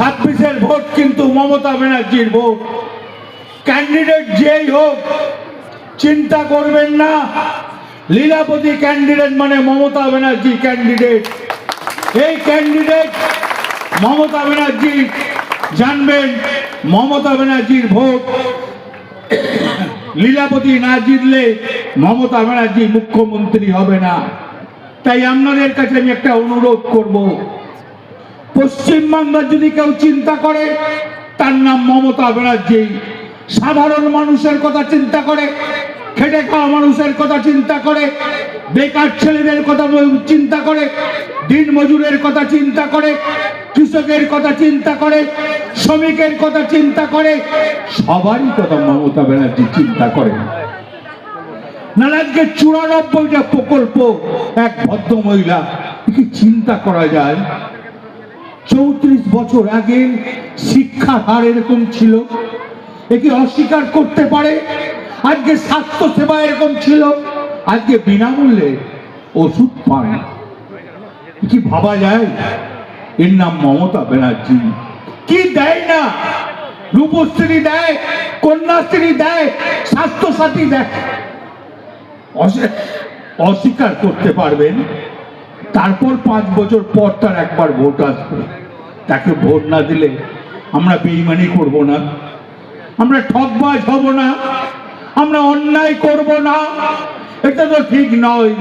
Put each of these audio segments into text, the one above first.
ছাব্বিশের ভোট কিন্তু মমতা ব্যানার্জির ভোট। ক্যান্ডিডেট যেই হোক, চিন্তা করবেন না। লীলাপতি ক্যান্ডিডেট মানে মমতা ব্যানার্জি ক্যান্ডিডেট। এই ক্যান্ডিডেট মমতা ব্যানার্জি জানবেন, মমতা ব্যানার্জির ভোট। লীলাপতি না জিতলে মমতা ব্যানার্জি মুখ্যমন্ত্রী হবে না। তাই আপনাদের কাছে আমি একটা অনুরোধ করব। পশ্চিমবাংলার যদি কেউ চিন্তা করে, তার নাম মমতা ব্যানার্জি। সাধারণ মানুষের কথা চিন্তা করে, খেটে খাওয়া মানুষের কথা চিন্তা করে, বেকার ছেলেদের কথা চিন্তা করে, দিন মজুরের কথা চিন্তা করে, কৃষকের কথা চিন্তা করে, শ্রমিকের কথা চিন্তা করে, সবারই কথা মমতা ব্যানার্জি চিন্তা করে। না আজকে চুরানব্বইটা প্রকল্প এক ভদ্র মহিলা কি চিন্তা করা যায়। চৌত্রিশ বছর আগে শিক্ষার হার এরকম ছিল। একে অস্বীকার করতে পারে? আজকে স্বাস্থ্য সেবা এরকম ছিল। আজকে বিনামূল্যে ওষুধ পান কি ভাবা যায়? এর নাম মমতা ব্যানার্জি। কি দেয় না? রূপশ্রী দেয়, কন্যাশ্রী দেয় স্বাস্থ্য সাথী দেয়। অস্বী- অস্বীকার করতে পারবেন? তারপর পাঁচ বছর পর তার একবার ভোট আসবে। তাকে ভোট না দিলে আমরা বেইমানি করব না। আমরা ঠকবাজ হব না। আমরা অন্যায় করব না। এটা তো ঠিক নয়।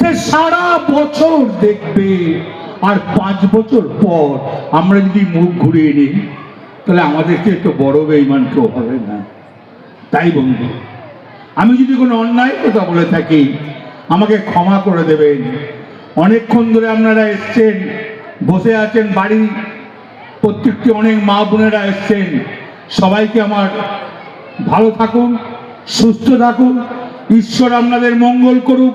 সে সারা বছর দেখবে। আর পাঁচ বছর পর আমরা যদি মুখ ঘুরিয়ে নিই, তাহলে আমাদেরকে তো বড় বেইমান কেউ হবে না। তাই বন্ধু, আমি যদি কোনো অন্যায় কথা বলে থাকি, আমাকে ক্ষমা করে দেবেন। অনেকক্ষণ ধরে আপনারা এসছেন, বসে আছেন, বাড়ি প্রত্যেকটি অনেক মা বোনেরা এসছেন। সবাইকে আমার ভালো থাকুন, সুস্থ থাকুন। ঈশ্বর আপনাদের মঙ্গল করুক।